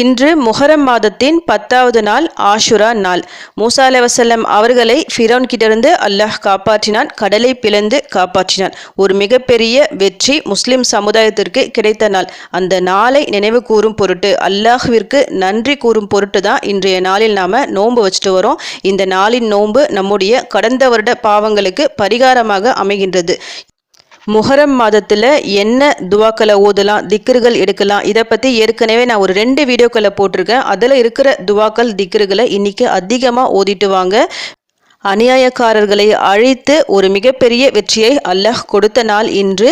இன்று முஹரம் மாதத்தின் பத்தாவது நாள் ஆஷுரா நாள். மூசா அலவசல்லம் அவர்களை ஃபிரோன் கிட்டிருந்து அல்லாஹ் காப்பாற்றினான் கடலை பிளந்து காப்பாற்றினான். ஒரு மிகப்பெரிய வெற்றி முஸ்லிம் சமுதாயத்திற்கு கிடைத்த நாள். அந்த நாளை நினைவு கூறும் பொருட்டு அல்லாஹுவிற்கு நன்றி கூறும் பொருட்டு தான் இன்றைய நாளில் நாம நோன்பு வச்சுட்டு வரோம். இந்த நாளின் நோன்பு நம்முடைய கடந்த வருட பாவங்களுக்கு பரிகாரமாக அமைகின்றது. முஹரம் மாதத்தில் என்ன துவாக்களை ஓதலாம் திக்கர்கள் எடுக்கலாம் இதை பற்றி ஏற்கனவே நான் ஒரு ரெண்டு வீடியோக்களை போட்டிருக்கேன். அதில் இருக்கிற துவாக்கள் திக்கர்களை இன்றைக்கி அதிகமாக ஓதிட்டு வாங்க. அநியாயக்காரர்களை அழித்து ஒரு மிகப்பெரிய வெற்றியை அல்லாஹ் கொடுத்த நாள் இன்று.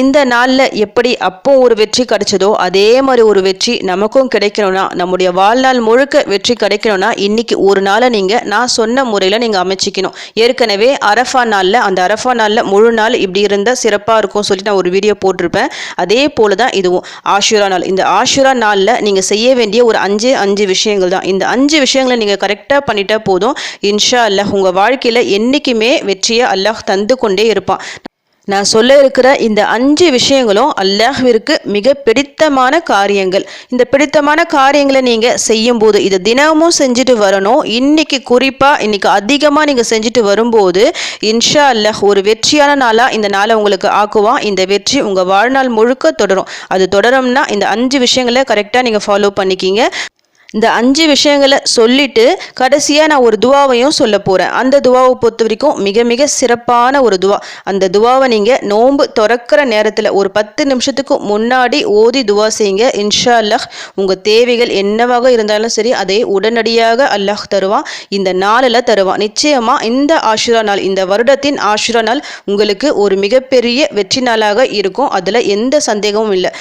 இந்த நாளில் எப்படி அப்போ ஒரு வெற்றி கிடைச்சதோ அதே மாதிரி ஒரு வெற்றி நமக்கும் கிடைக்கணும்னா நம்முடைய வாழ்நாள் முழுக்க வெற்றி கிடைக்கணும்னா இன்னைக்கு ஒரு நாளை நீங்கள் நான் சொன்ன முறையில் நீங்கள் அமைச்சிக்கணும். ஏற்கனவே அரஃபா நாளில் அந்த அரஃபா நாளில் முழு நாள் இப்படி இருந்தால் சிறப்பாக இருக்கும் சொல்லி நான் ஒரு வீடியோ போட்டிருப்பேன். அதே போல தான் இதுவும். ஆஷுரா நாள். இந்த ஆஷுரா நாளில் நீங்கள் செய்ய வேண்டிய ஒரு அஞ்சு அஞ்சு விஷயங்கள் தான். இந்த அஞ்சு விஷயங்களை நீங்கள் கரெக்டாக பண்ணிட்டா போதும். இன்ஷா அல்ல உங்கள் வாழ்க்கையில் என்றைக்குமே வெற்றியை அல்லாஹ் தந்து கொண்டே இருப்பான். நான் சொல்ல இருக்கிற இந்த அஞ்சு விஷயங்களும் அல்லாஹ்விற்கு மிக பிடித்தமான காரியங்கள். இந்த பிடித்தமான காரியங்களை நீங்கள் செய்யும்போது இதை தினமும் செஞ்சுட்டு வரணும். இன்னைக்கு குறிப்பாக இன்னைக்கு அதிகமாக நீங்கள் செஞ்சுட்டு வரும்போது இன்ஷா அல்லாஹ் ஒரு வெற்றியான நாளாக இந்த நாளை உங்களுக்கு ஆக்குவான். இந்த வெற்றி உங்கள் வாழ்நாள் முழுக்க தொடரும். அது தொடரும்னா இந்த அஞ்சு விஷயங்களை கரெக்டாக நீங்கள் ஃபாலோ பண்ணிக்கிங்க. இந்த அஞ்சு விஷயங்களை சொல்லிட்டு கடைசியாக நான் ஒரு துவாவையும் சொல்ல போகிறேன் அந்த துவாவை பொறுத்த வரைக்கும் மிக மிக சிறப்பான ஒரு துவா. அந்த துவாவை நீங்கள் நோன்பு திறக்கிற நேரத்தில் ஒரு பத்து நிமிஷத்துக்கு முன்னாடி ஓதி துவா செய்யுங்க. இன்ஷா அல்லாஹ் உங்கள் தேவைகள் என்னவாக இருந்தாலும் சரி அதை உடனடியாக அல்லாஹ் தருவான். இந்த நாளில் தருவான். நிச்சயமாக இந்த ஆஷுரா நாள் இந்த வருடத்தின் ஆஷுரா நாள் உங்களுக்கு ஒரு மிகப்பெரிய வெற்றி நாளாக இருக்கும். அதில் எந்த சந்தேகமும் இல்லை.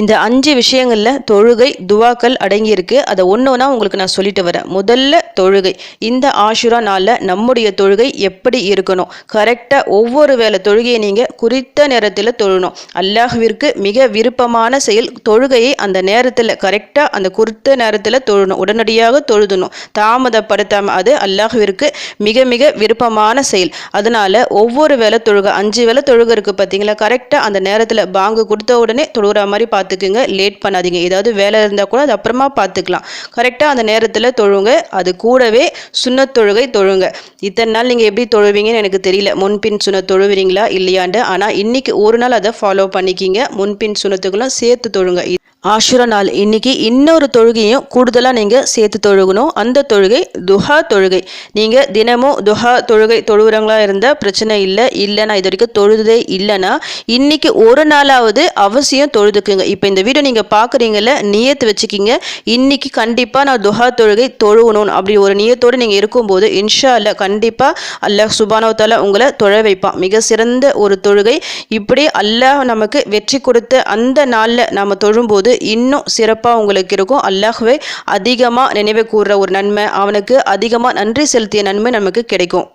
இந்த அஞ்சு விஷயங்களில் தொழுகை துவாக்கள் அடங்கியிருக்கு. அதை ஒன்று ஒன்றா உங்களுக்கு நான் சொல்லிட்டு வரேன். முதல்ல தொழுகை. இந்த ஆஷுரா நாளில் நம்முடைய தொழுகை எப்படி இருக்கணும்? கரெக்டாக ஒவ்வொரு வேலை தொழுகையை நீங்கள் குறித்த நேரத்தில் தொழணும். அல்லாஹ்விற்கு மிக விருப்பமான செயல் தொழுகையை அந்த நேரத்தில் கரெக்டாக அந்த குறித்த நேரத்தில் தொழணும். உடனடியாக தொழுதணும். தாமதப்படுத்தாமல் அது அல்லாஹ்விற்கு மிக மிக விருப்பமான செயல். அதனால் ஒவ்வொரு வேலை தொழுகை அஞ்சு வேலை தொழுகை இருக்குது பார்த்தீங்களா கரெக்டாக அந்த நேரத்தில் பாங்கு கொடுத்த உடனே தொழுகிற மாதிரி பார்த்துக்குங்க. லேட் பண்ணாதீங்க. ஏதாவது வேலை இருந்தால் கூட அது அப்புறமா பார்த்துக்கலாம். கரெக்டாக அந்த நேரத்தில் தொழுங்க. அது கூடவே சுண்ணத் தொழுகை தொழுங்க. இத்தனை நாள் நீங்கள் எப்படி தொழுவீங்கன்னு எனக்கு தெரியல. முன்பின் சுண்ணத் தொழுவீங்களா? இல்லையாண்டு. ஆனால் இன்னைக்கு ஒரு நாள் அதை ஃபாலோ பண்ணிக்கிங்க. முன்பின் சுண்ணத்துக்குலாம் சேர்த்து தொழுங்க. ஆஷுரா நாள். இன்னைக்கு இன்னொரு தொழுகையும் கூடுதலாக நீங்கள் சேர்த்து தொழுகணும். அந்த தொழுகை துஹா தொழுகை. நீங்கள் தினமும் துஹா தொழுகை தொழுகிறவங்களா இருந்தால் பிரச்சனை இல்லை. இல்லை நான் இது வரைக்கும் தொழுதே இல்லைன்னா இன்னைக்கு ஒரு நாளாவது அவசியம் தொழுதுக்குங்க. இப்போ இந்த வீடியோ நீங்கள் பார்க்குறீங்கள நியத்து வச்சுக்கிங்க. இன்னைக்கு கண்டிப்பாக நான் துஹா தொழுகை தொழுகணும். அப்படி ஒரு நியத்தோடு நீங்கள் இருக்கும்போது இன்ஷா அல்ல கண்டிப்பாக அல்லாஹ் சுபானவத்தால் உங்களை தொழ வைப்பான். மிக சிறந்த ஒரு தொழுகை. இப்படி அல்லாஹ் நமக்கு வெற்றி கொடுத்த அந்த நாளில் நம்ம தொழும்போது இன்னும் சிறப்பாக உங்களுக்கு இருக்கும். அல்லாஹ்வே அதிகமாக நினைவு கூறுற ஒரு நன்மை அவனுக்கு அதிகமாக நன்றி செலுத்திய நன்மை நமக்கு கிடைக்கும்.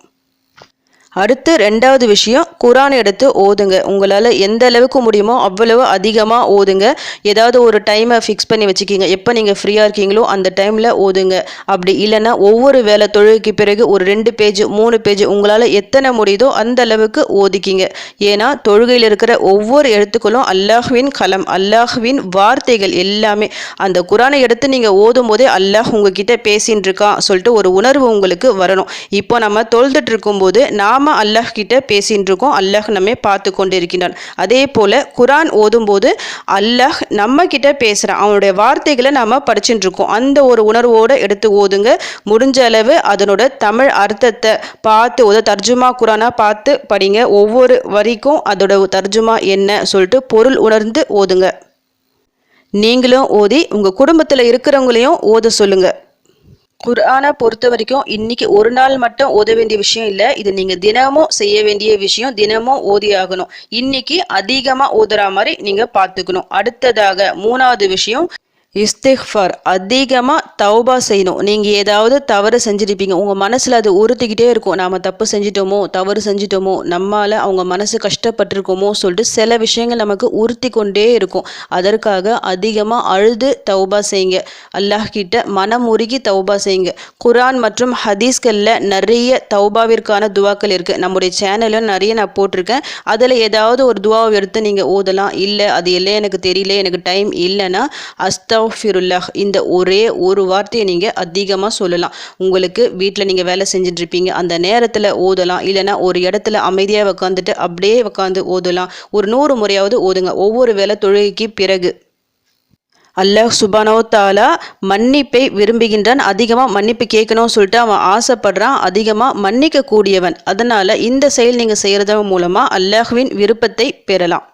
அடுத்து ரெண்டாவது விஷயம் குரான் எடுத்து ஓதுங்க. உங்களால் எந்த அளவுக்கு முடியுமோ அவ்வளவு அதிகமாக ஓதுங்க. ஏதாவது ஒரு டைமை ஃபிக்ஸ் பண்ணி வச்சுக்கிங்க. எப்போ நீங்கள் ஃப்ரீயாக இருக்கீங்களோ அந்த டைமில் ஓதுங்க. அப்படி இல்லைன்னா ஒவ்வொரு வேலை தொழுகைக்கு பிறகு ஒரு ரெண்டு பேஜ் மூணு பேஜ் உங்களால் எத்தனை முடியுதோ அந்த அளவுக்கு ஓதிக்கிங்க. ஏன்னா தொழுகையில் இருக்கிற ஒவ்வொரு எழுத்துக்களும் அல்லாஹ்வின் கலம் அல்லாஹ்வின் வார்த்தைகள் எல்லாமே. அந்த குரானை எடுத்து நீங்கள் ஓதும் போதே அல்லாஹ் உங்ககிட்ட பேசின்னு இருக்கான் சொல்லிட்டு ஒரு உணர்வு உங்களுக்கு வரணும். இப்போ நம்ம தொழுதுட்டு இருக்கும்போது நாம் அல்லாஹ் கிட்ட பேசின்னு இருக்கோம் அல்லாஹ் நம்ம பார்த்து கொண்டு இருக்கின்றான் அதே போல் குரான் ஓதும்போது அல்லாஹ் நம்ம கிட்ட பேசுகிறான் அவனுடைய வார்த்தைகளை நாம் படிச்சுட்டு இருக்கோம் அந்த ஒரு உணர்வோடு எடுத்து ஓதுங்க. முடிஞ்ச அளவு அதனோட தமிழ் அர்த்தத்தை பார்த்து ஓத தர்ஜுமா குரானாக பார்த்து படிங்க. ஒவ்வொரு வரிக்கும் அதோட தர்ஜுமா என்ன சொல்லிட்டு பொருள் உணர்ந்து ஓதுங்க. நீங்களும் ஓதி உங்கள் குடும்பத்தில் இருக்கிறவங்களையும் ஓத சொல்லுங்கள் குர்ஆனை பொறுத்த வரைக்கும் இன்னைக்கு ஒரு நாள் மட்டும் ஓத வேண்டிய விஷயம் இல்லை. இது நீங்க தினமும் செய்ய வேண்டிய விஷயம். தினமும் ஓதி ஆகணும். இன்னைக்கு அதிகமா ஓதுற மாதிரி நீங்க பார்த்துக்கணும். அடுத்ததாக மூணாவது விஷயம் இஸ்திஃபார் அதிகமாக தௌபா செய்யணும். நீங்கள் ஏதாவது தவறு செஞ்சுருப்பீங்க. உங்கள் மனசில் அது உறுத்திக்கிட்டே இருக்கும். நாம் தப்பு செஞ்சிட்டோமோ தவறு செஞ்சிட்டோமோ நம்மால் அவங்க மனசு கஷ்டப்பட்டிருக்கோமோ சொல்லிட்டு சில விஷயங்கள் நமக்கு உறுத்தி கொண்டே இருக்கும். அதற்காக அதிகமாக அழுது தௌபா செய்யுங்க. அல்லாஹ்கிட்ட மனம் உருகி தௌபா செய்யுங்க. குரான் மற்றும் ஹதீஸ்களில் நிறைய தௌபாவிற்கான துவாக்கள் இருக்குது நம்முடைய சேனலும் நிறைய நான் போட்டிருக்கேன். அதில் ஏதாவது ஒரு துவாவை எடுத்து நீங்கள் ஓதலாம். இல்லை அது இல்லை எனக்கு தெரியல எனக்கு டைம் இல்லைன்னா அஸ்தவ் அஸ்தஃபிருல்லாஹ் இந்த ஒரே ஒரு வார்த்தையை நீங்கள் அதிகமாக சொல்லலாம். உங்களுக்கு வீட்டில் நீங்கள் வேலை செஞ்சுட்ருப்பீங்க. அந்த நேரத்தில் ஓதலாம். இல்லைனா ஒரு இடத்துல அமைதியாக உட்காந்துட்டு அப்படியே உட்காந்து ஓதலாம். ஒரு நூறு முறையாவது ஓதுங்க. ஒவ்வொரு வேலை தொழுகைக்கு பிறகு. அல்லாஹ் சுபானோ தாலா மன்னிப்பை விரும்புகின்றான். அதிகமாக மன்னிப்பு கேட்கணும்னு சொல்லிட்டு அவன் ஆசைப்படுறான். அதிகமாக மன்னிக்க கூடியவன் அதனால் இந்த செயல் நீங்கள் செய்கிறது மூலமாக அல்லாஹ்வின் விருப்பத்தை பெறலாம்.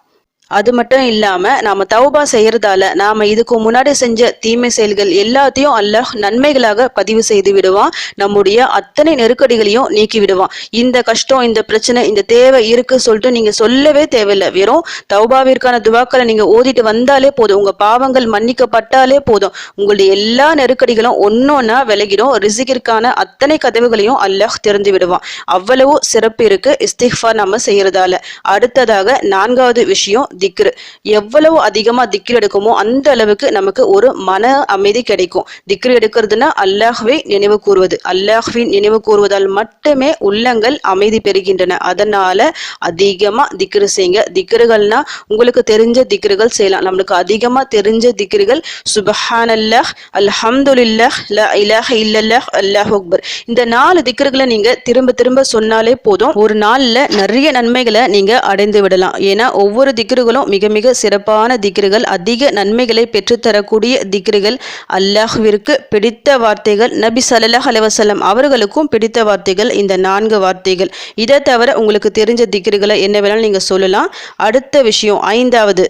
அது மட்டும் இல்லாம நாம தௌபா செய்யறதால நாம இதுக்கு முன்னாடி செஞ்ச தீமை செயல்கள் எல்லாத்தையும் அல்லாஹ் நன்மைகளாக பதிவு செய்து விடுவான். நம்முடைய அத்தனை நெருக்கடிகளையும் நீக்கி விடுவான். இந்த கஷ்டம் இந்த பிரச்சனை இந்த தேவை இருக்கு சொல்லிட்டு நீங்க சொல்லவே தேவையில்லை. வெறும் தௌபாவிற்கான துவாக்களை நீங்க ஓதிட்டு வந்தாலே போதும். உங்க பாவங்கள் மன்னிக்கப்பட்டாலே போதும். உங்களுடைய எல்லா நெருக்கடிகளும் ஒன்னொன்னா விலகிடும். ரிசிகிற்கான அத்தனை கதவுகளையும் அல்லாஹ் திறந்து விடுவான். அவ்வளவு சிறப்பு இருக்கு இஸ்திஃபா நம்ம செய்யறதால. அடுத்ததாக நான்காவது விஷயம் திக்ரு. எவ்வளவு அதிகமா திக்ரு எடுக்குமோ அந்த அளவுக்கு நமக்கு ஒரு மன அமைதி கிடைக்கும். திக்ரு எடுக்கிறதுனா அல்லாஹ்வை நினைவு கூறுவது. அல்லாஹ்வின் நினைவு கூறுவதால் மட்டுமே உள்ளங்கள் அமைதி பெறுகின்றன. அதனால அதிகமா திக்ரு செய்யுங்க. திக்ருகள்னா உங்களுக்கு தெரிஞ்ச திக்ருகள் செய்யலாம். நம்மளுக்கு அதிகமா தெரிஞ்ச திக்ருகள் சுபஹான் அல்லாஹ் அல்ஹம்துலில்லாஹ் ல இலாஹ இல்லல்லாஹ் அல்லாஹ் அக்பர். இந்த நாலு திக்ருகளை நீங்க திரும்ப திரும்ப சொன்னாலே போதும். ஒரு நாள்ல நிறைய நன்மைகளை நீங்க அடைந்து விடலாம். ஏன்னா ஒவ்வொரு திக்ரு திக்ருகளும் மிக மிக சிறப்பான திக்ருகள் அதிக நன்மைகளை பெற்றுத்தரக்கூடிய திக்ருகள் அல்லாஹ்விற்கு பிடித்த வார்த்தைகள் நபி சல்லாஹ் அலுவலம் அவர்களுக்கும் பிடித்த வார்த்தைகள் இந்த நான்கு வார்த்தைகள். இதை தவிர உங்களுக்கு தெரிஞ்ச திக்ருகளை என்ன வேணாலும் நீங்கள் சொல்லலாம். அடுத்த விஷயம் ஐந்தாவது.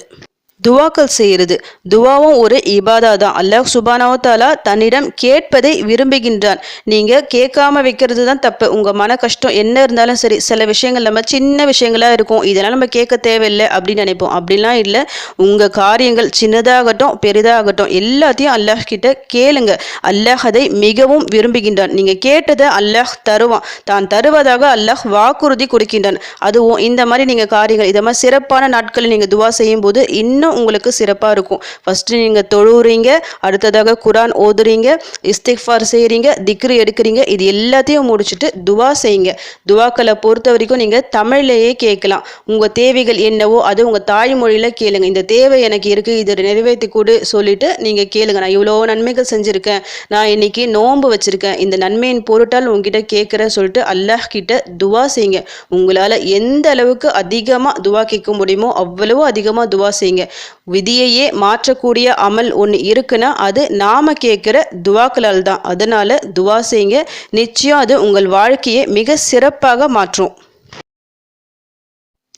துவாக்கள் செய்கிறது. துவாவும் ஒரு இபாதா தான் அல்லாஹ் சுபானாவத்தாலா தன்னிடம் கேட்பதை விரும்புகின்றான். நீங்கள் கேட்காம வைக்கிறது தான் தப்பு. உங்கள் மன கஷ்டம் என்ன இருந்தாலும் சரி சில விஷயங்கள் நம்ம சின்ன விஷயங்களாக இருக்கும். இதெல்லாம் நம்ம கேட்க தேவையில்லை அப்படின்னு நினைப்போம். அப்படிலாம் இல்லை. உங்கள் காரியங்கள் சின்னதாகட்டும் பெரிதாகட்டும் எல்லாத்தையும் அல்லாஹ் கிட்ட கேளுங்க. அல்லாஹ் அதை மிகவும் விரும்புகின்றான். நீங்கள் கேட்டதை அல்லாஹ் தருவான். தான் தருவதாக அல்லாஹ் வாக்குறுதி கொடுக்கின்றான். அதுவும் இந்த மாதிரி நீங்கள் காரியங்கள் இதை மாதிரி சிறப்பான நாட்களில் நீங்கள் துவா செய்யும் போது இன்னும் உங்களுக்கு சிறப்பாக இருக்கும். ஃபஸ்ட்டு நீங்கள் தொழுவுறீங்க அடுத்ததாக குரான் ஓதுறீங்க இஸ்திக்ஃபார் செய்கிறீங்க திக்ரு எடுக்கிறீங்க இது எல்லாத்தையும் முடிச்சுட்டு துவா செய்யுங்க. துவாக்களை பொறுத்த வரைக்கும் நீங்கள் தமிழ்லேயே கேட்கலாம். உங்கள் தேவைகள் என்னவோ அது உங்கள் தாய்மொழியில் கேளுங்க. இந்த தேவை எனக்கு இருக்குது இதை நிறைவேற்றி கொடு சொல்லிட்டு நீங்கள் கேளுங்க. நான் இவ்வளோ நன்மைகள் செஞ்சுருக்கேன். நான் இன்னைக்கு நோன்பு வச்சுருக்கேன். இந்த நன்மையின் பொருட்டால் உங்ககிட்ட கேட்குறேன் சொல்லிட்டு அல்லாஹ் கிட்ட துவா செய்யுங்க. உங்களால் எந்த அளவுக்கு அதிகமாக துவா கேட்க முடியுமோ அவ்வளவோ அதிகமாக துவா செய்யுங்க. விதியையே மாற்றக்கூடிய அமல் ஒன்று இருக்குன்னா அது நாம கேட்குற துவாக்களால் தான் அதனால துவா செய்யுங்க. நிச்சயம் அது உங்கள் வாழ்க்கையை மிக சிறப்பாக மாற்றும்.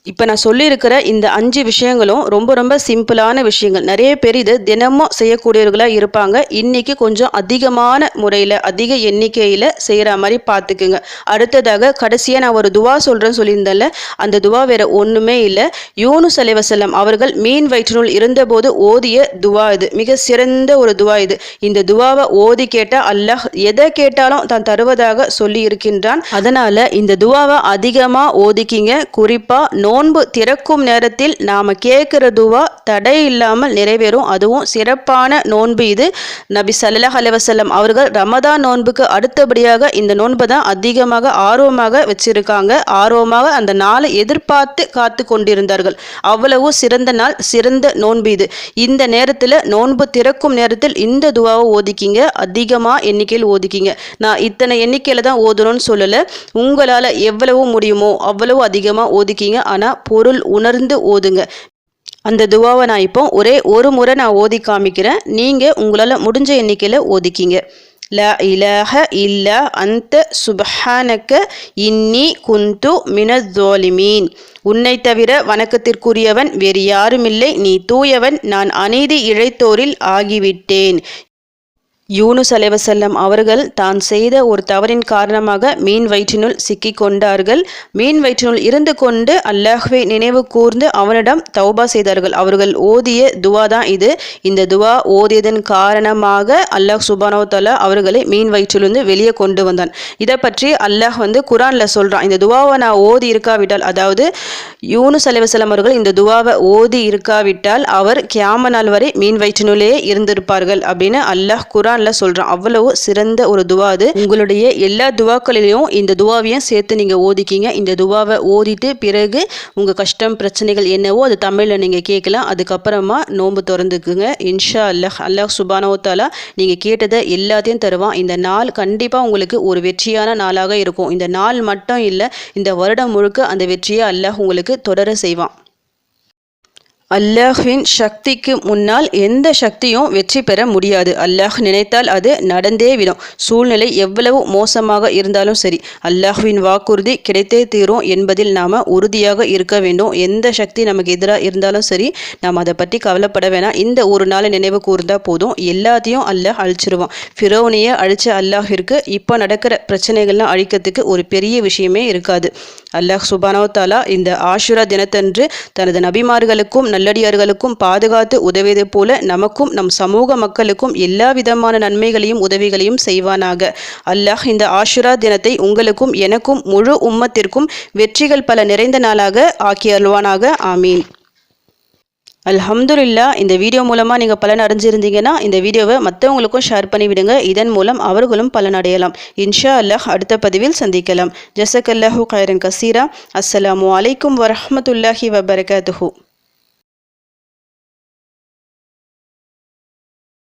இப்போ நான் சொல்லியிருக்கிற இந்த அஞ்சு விஷயங்களும் ரொம்ப ரொம்ப சிம்பிளான விஷயங்கள். நிறைய பேர் இது தினமும் செய்யக்கூடியவர்களாக இருப்பாங்க. இன்னைக்கு கொஞ்சம் அதிகமான முறையில் அதிக எண்ணிக்கையில் செய்கிற மாதிரி பார்த்துக்குங்க. அடுத்ததாக கடைசியாக நான் ஒரு துவா சொல்கிறேன்னு சொல்லியிருந்தேன்ல அந்த துவா வேற ஒன்றுமே இல்லை. யூனு சலைவசல்லம் அவர்கள் மீன் வயிற்றினுள் இருந்தபோது ஓதிய துவா இது. மிக சிறந்த ஒரு துவா இது. இந்த துவாவை ஓதி கேட்டால் அல்லாஹ் எதை கேட்டாலும் தான் தருவதாக சொல்லி இருக்கின்றான் அதனால் இந்த துவாவை அதிகமாக ஓதிக்கிங்க. குறிப்பாக நோ நோன்பு திறக்கும் நேரத்தில் நாம் கேட்குற துவா தடை இல்லாமல் நிறைவேறும். அதுவும் சிறப்பான நோன்பு இது. நபி சல்லாஹ் அலுவலம் அவர்கள் ரமதான் நோன்புக்கு அடுத்தபடியாக இந்த நோன்பை தான் அதிகமாக ஆர்வமாக வச்சிருக்காங்க. ஆர்வமாக அந்த நாளை எதிர்பார்த்து காத்து கொண்டிருந்தார்கள். அவ்வளவு சிறந்த நாள் சிறந்த நோன்பு இது. இந்த நேரத்தில் நோன்பு திறக்கும் நேரத்தில் இந்த துவாவை ஓதிக்கிங்க. அதிகமாக எண்ணிக்கையில் ஓதிக்கிங்க. நான் இத்தனை எண்ணிக்கையில் தான் ஓதணும்னு சொல்லலை. உங்களால் எவ்வளவு முடியுமோ அவ்வளவு அதிகமாக ஓதிக்கிங்க. ஆனால் ஆனால் பொருள் உணர்ந்து ஓதுங்க. அந்த துவாவை நான் இப்போ ஒரே ஒரு முறை நான் ஓதி காமிக்கிறேன். நீங்கள் உங்களால் முடிஞ்ச எண்ணிக்கையில் ஓதிக்கிங்க. ல இலஹ இல்ல அந்த சுபஹானக்க இன்னி குந்து மினதோலிமீன் உன்னை தவிர வணக்கத்திற்குரியவன் வேறு யாருமில்லை. நீ தூயவன். நான் அநீதி இழைத்தோரில் ஆகிவிட்டேன். யூனுஸ் அலைவசல்லம் அவர்கள் தான் செய்த ஒரு தவறின் காரணமாக மீன் வயிற்றினுள் சிக்கி கொண்டார்கள். மீன் வயிற்றினுள் இருந்து கொண்டு அல்லாஹ்வை நினைவு கூர்ந்து அவனிடம் தௌபா செய்தார்கள். அவர்கள் ஓதிய துவா தான் இது. இந்த துவா ஓதியதன் காரணமாக அல்லாஹ் சுபானோ தலா அவர்களை மீன் வயிற்றிலிருந்து வெளியே கொண்டு வந்தான். இதை பற்றி அல்லாஹ் வந்து குரானில் சொல்கிறான் இந்த துவாவை நான் ஓதி இருக்காவிட்டால் அதாவது யூனுஸ் அலைவசல்லம் அவர்கள் இந்த துவாவை ஓதி இருக்காவிட்டால் அவர் கியாம நாள் வரை மீன் வயிற்றினுள்ளே இருந்திருப்பார்கள் அப்படின்னு அல்லாஹ் குரான் குரானில் சொல்கிறான் அவ்வளவு சிறந்த ஒரு துவா அது. உங்களுடைய எல்லா துவாக்களிலையும் இந்த துவாவையும் சேர்த்து நீங்கள் ஓதிக்கிங்க. இந்த துவாவை ஓதிட்டு பிறகு உங்கள் கஷ்டம் பிரச்சனைகள் என்னவோ அது தமிழில் நீங்கள் கேட்கலாம். அதுக்கப்புறமா நோன்பு திறந்துக்குங்க. இன்ஷா அல்லாஹ் அல்லாஹ் சுபானோத்தாலா நீங்கள் கேட்டதை எல்லாத்தையும் தருவான். இந்த நாள் கண்டிப்பாக உங்களுக்கு ஒரு வெற்றியான நாளாக இருக்கும். இந்த நாள் மட்டும் இல்லை இந்த வருடம் முழுக்க அந்த வெற்றியை அல்லாஹ் உங்களுக்கு தொடர செய்வான். அல்லாஹ்வின் சக்திக்கு முன்னால் எந்த சக்தியும் வெற்றி பெற முடியாது. அல்லாஹ் நினைத்தால் அது நடந்தே விடும். சூழ்நிலை எவ்வளவு மோசமாக இருந்தாலும் சரி அல்லாஹ்வின் வாக்குறுதி கிடைத்தே தீரும் என்பதில் நாம் உறுதியாக இருக்க வேண்டும். எந்த சக்தி நமக்கு எதிராக இருந்தாலும் சரி நாம் அதை பற்றி கவலைப்பட வேணாம். இந்த ஒரு நாளை நினைவு கூர்ந்தால் போதும். எல்லாத்தையும் அல்லாஹ் அழிச்சிருவான். ஃபிரோனியை அழிச்ச அல்லாஹிற்கு இப்போ நடக்கிற பிரச்சனைகள்லாம் அழிக்கிறதுக்கு ஒரு பெரிய விஷயமே இருக்காது. அல்லாஹ் சுபானோ தாலா இந்த ஆஷுரா தினத்தன்று தனது நபிமார்களுக்கும் நல்லடியார்களுக்கும் பாதுகாத்து உதவியது போல நமக்கும் நம் சமூக மக்களுக்கும் எல்லா விதமான நன்மைகளையும் உதவிகளையும் செய்வானாக. அல்லாஹ் இந்த ஆஷுரா தினத்தை உங்களுக்கும் எனக்கும் முழு உம்மத்திற்கும் வெற்றிகள் பல நிறைந்த நாளாக ஆக்கி அருள்வானாக. ஆமீன். அல்ஹம்துல்லா இந்த வீடியோ மூலமாக நீங்கள் பலன் அடைஞ்சிருந்தீங்கன்னா இந்த வீடியோவை மற்றவங்களுக்கும் ஷேர் பண்ணிவிடுங்க. இதன் மூலம் அவர்களும் பலன் அடையலாம். இன்ஷா அல்லாஹ் அடுத்த பதிவில் சந்திக்கலாம். ஜசக் அல்லாஹூ கைரன் கசீரா. அஸ்ஸலாமு அலைக்கும் வரமத்துல்லாஹி வபரகாத்துஹூ.